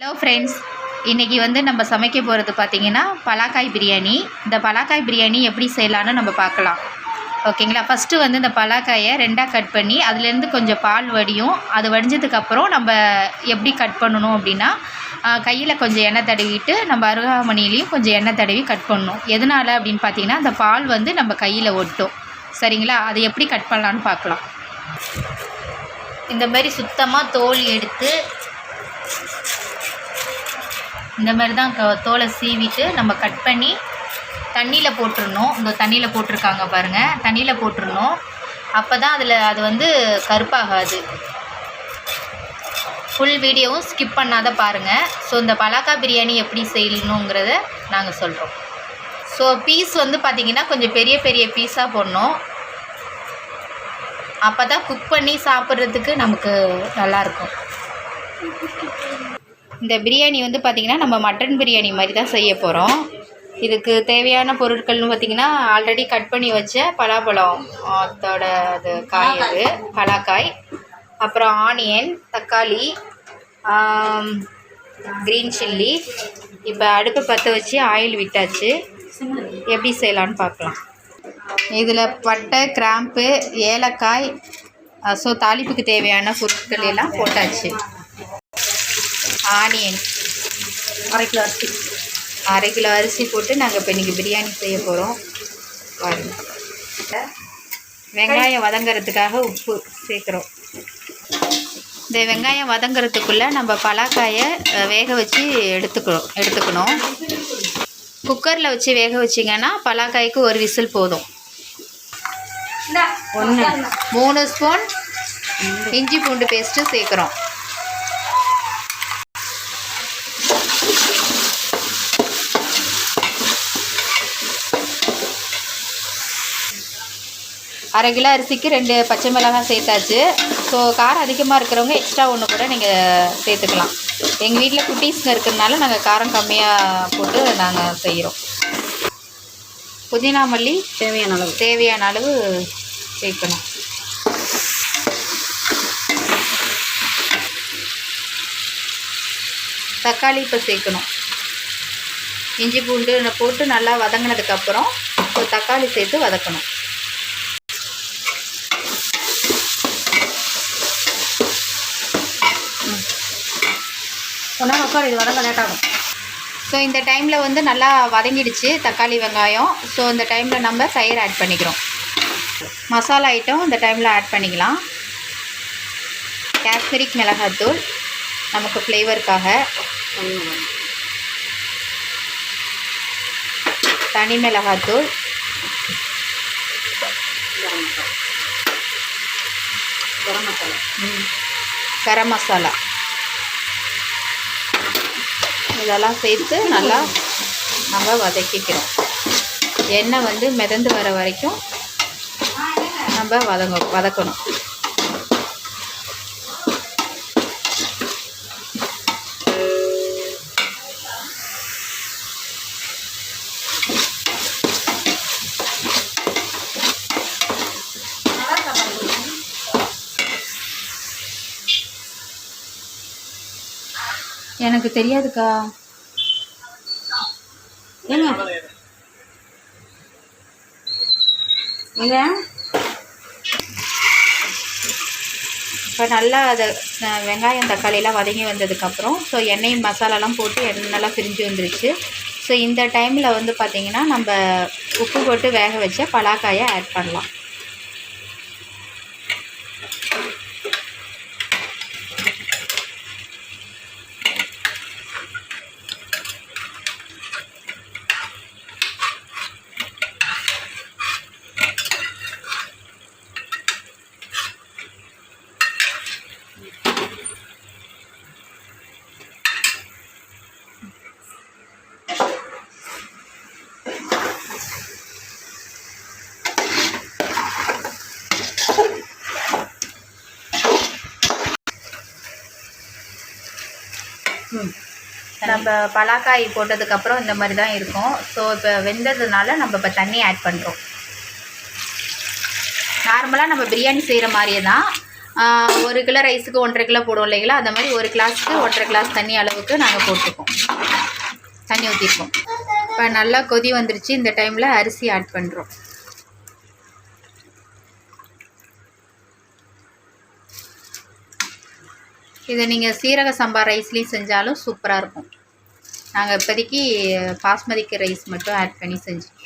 Hello friends இன்றைக்கி வந்து நம்ம சமைக்க போகிறது பார்த்தீங்கன்னா பலாக்காய் பிரியாணி. இந்த பலாக்காய் பிரியாணி எப்படி செய்யலான்னு நம்ம பார்க்கலாம். ஓகேங்களா? ஃபஸ்ட்டு வந்து இந்த பலாக்காயை ரெண்டாக கட் பண்ணி அதுலேருந்து கொஞ்சம் பால் வடியும். அது வடிஞ்சதுக்கப்புறம் நம்ம எப்படி கட் பண்ணணும் அப்படின்னா கையில் கொஞ்சம் எண்ணெய் தடவிட்டு நம்ம அருகாமணிலையும் கொஞ்சம் எண்ணெய் தடவி கட் பண்ணணும். எதனால் அப்படின்னு பார்த்தீங்கன்னா அந்த பால் வந்து நம்ம கையில் ஒட்டும். சரிங்களா? அதை எப்படி கட் பண்ணலான்னு பார்க்கலாம். இந்த மாதிரி சுத்தமாக தோல் எடுத்து இந்த மாதிரி தான் க- தோலை சீவிட்டு நம்ம கட் பண்ணி தண்ணியில் போட்டுடணும். இந்த தண்ணியில் போட்டிருக்காங்க பாருங்கள் தண்ணியில் போட்டுடணும். அப்போ தான் அதில் அது வந்து கருப்பாகாது. ஃபுல் வீடியோவும் ஸ்கிப் பண்ணாத பாருங்கள் ஸோ இந்த பலாக்கா பிரியாணி எப்படி செய்யணுங்கிறத நாங்கள் சொல்கிறோம் ஸோ பீஸ் வந்து பார்த்திங்கன்னா கொஞ்சம் பெரிய பெரிய பீஸாக போடணும். அப்போ தான் குக் பண்ணி சாப்பிட்றதுக்கு நமக்கு நல்லாயிருக்கும் இந்த பிரியாணி வந்து பார்த்திங்கன்னா நம்ம மட்டன் பிரியாணி மாதிரி தான் செய்ய போகிறோம் இதுக்கு தேவையான பொருட்கள்னு பார்த்திங்கன்னா ஆல்ரெடி கட் பண்ணி வச்ச பலாப்பழம் அதோட அது காய் அது பலாக்காய். அப்புறம் ஆனியன் தக்காளி க்ரீன் சில்லி இப்போ அடுப்பு பற்ற வச்சு ஆயில் விட்டாச்சு. எப்படி செய்யலான்னு பார்க்கலாம் இதில் பட்டை கிராம்பு ஏலக்காய் ஸோ தாளிப்புக்கு தேவையான பொருட்கள் எல்லாம் போட்டாச்சு. ஆனியன். அரை கிலோ அரிசி. அரை கிலோ அரிசி போட்டு நாங்கள் இப்போ இன்றைக்கி பிரியாணி செய்ய போகிறோம் பாருங்க. வெங்காயம் வதங்கறதுக்காக உப்பு சேர்க்குறோம். இந்த வெங்காயம் வதங்கறதுக்குள்ளே நம்ம பலாக்காயை வேக வச்சு எடுத்துக்கிறோம் எடுத்துக்கணும். குக்கரில் வச்சு வேக வச்சிங்கன்னா பலாக்காய்க்கு ஒரு விசில் போதும். ஒன்று மூணு ஸ்பூன் இஞ்சி பூண்டு பேஸ்ட்டு சேர்க்குறோம். அரை கிலோ அரிசிக்கு ரெண்டு பச்சை மிளகாய் சேர்த்தாச்சு. ஸோ காரம் அதிகமாக இருக்கிறவங்க எக்ஸ்ட்ரா ஒன்று கூட நீங்கள் சேர்த்துக்கலாம். எங்கள் வீட்டில் குட்டீஸ்ங்க இருக்கிறதுனால நாங்கள் காரம் கம்மியாக போட்டு நாங்கள் செய்கிறோம் புதினா மல்லி தேவையான அளவு. தேவையான அளவு சேர்க்கணும். தக்காளி இப்போ சேர்க்கணும். இஞ்சி பூண்டு போட்டு நல்லா வதங்கினதுக்கப்புறம் தக்காளி சேர்த்து வதக்கணும். சொன்னால் மக்கள் இது வதங்க லேட் ஆகும். ஸோ இந்த டைமில் வந்து நல்லா வதங்கிடுச்சு தக்காளி வெங்காயம். ஸோ இந்த டைமில் நம்ம தயிர் ஆட் பண்ணிக்கிறோம். மசாலா ஐட்டம் இந்த டைமில் ஆட் பண்ணிக்கலாம். காஷ்மீரிக் மிளகாத்தூள். நமக்கு ஃப்ளேவருக்காக தனி மிளகாத்தூள். கரம் மசாலா. கரம் மசாலா. இதெல்லாம் சேர்த்து நல்லா நம்ம வதக்கிக்கிறோம். எண்ணெய் வந்து மிதந்து வர வரைக்கும் நம்ம வதங்க வதக்கணும். எனக்கு தெரியாதுக்கா. ஏங்க? ஏங்க? இப்போ நல்லா அதை வெங்காயம் தக்காளியெல்லாம் வதங்கி வந்ததுக்கப்புறம் ஸோ எண்ணெய் மசாலாலாம் போட்டு எண்ணெய் நல்லா பிரிஞ்சு வந்துருச்சு. ஸோ இந்த டைமில் வந்து பார்த்திங்கன்னா நம்ம உப்பு போட்டு வேக வச்ச பலாக்காயை ஆட் பண்ணலாம். நம்ம பலாக்காய் போட்டதுக்கப்புறம் இந்த மாதிரி தான் இருக்கும். ஸோ இப்போ வெந்ததுனால நம்ம இப்போ தண்ணி ஆட் பண்ணுறோம் நார்மலாக நம்ம பிரியாணி செய்கிற மாதிரியே தான். ஒரு கிலோ ரைஸுக்கு ஒன்றரை கிலோ போடுவோம் இல்லைங்களா? அந்த மாதிரி ஒரு கிளாஸ்க்கு ஒன்றரை கிளாஸ் தண்ணி அளவுக்கு நாங்கள் போட்டுப்போம். தண்ணி ஊற்றிருக்கோம் இப்போ நல்லா கொதி வந்துருச்சு. இந்த டைமில் அரிசி ஆட் பண்ணுறோம் இதை நீங்கள் சீரக சம்பா ரைஸ்லேயும் செஞ்சாலும் சூப்பராக இருக்கும். நாங்கள் இப்போதைக்கு பாஸ்மதிக்கு ரைஸ் மட்டும் ஆட் பண்ணி செஞ்சுட்டு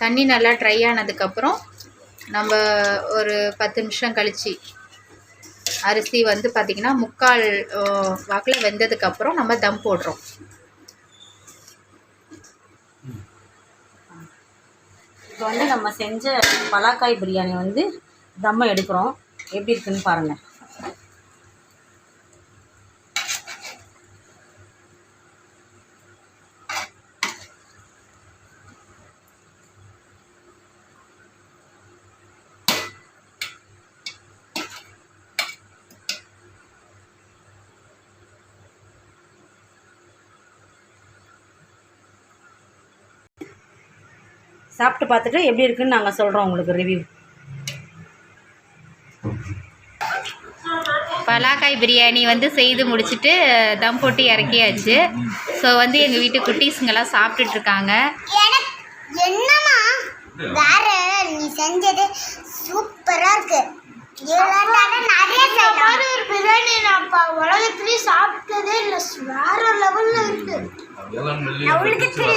தண்ணி நல்லா ட்ரை ஆனதுக்கப்புறம் நம்ம ஒரு பத்து நிமிஷம் கழித்து அரிசி வந்து பார்த்திங்கன்னா முக்கால் வாக்கில் வெந்ததுக்கப்புறம் நம்ம தம் போடுறோம். இப்போ வந்து நம்ம செஞ்ச பலாக்காய் பிரியாணி வந்து தம்மை எடுக்கிறோம். எப்படி இருக்குன்னு பாருங்கள் சாப்பிட்டு பார்த்துட்டு எப்படி இருக்குன்னு நாங்கள் சொல்கிறோம் உங்களுக்கு ரிவ்யூ பலாக்காய் பிரியாணி வந்து செய்து முடிச்சுட்டு தம் போட்டு இறக்கியாச்சு. ஸோ வந்து எங்கள் வீட்டு குட்டீஸுங்கெல்லாம் சாப்பிட்டுட்டு இருக்காங்க. எனக்கு என்னம்மா? வேற நீ செஞ்சது சூப்பரா இருக்கு. இவ்வளவு நிறைய செய்யலாம். ஒரு பிரியாணி நான் உலகத்துலயே சாப்பிட்டதே இல்லை வேற லெவல்ல இருக்கு. உலகத்துல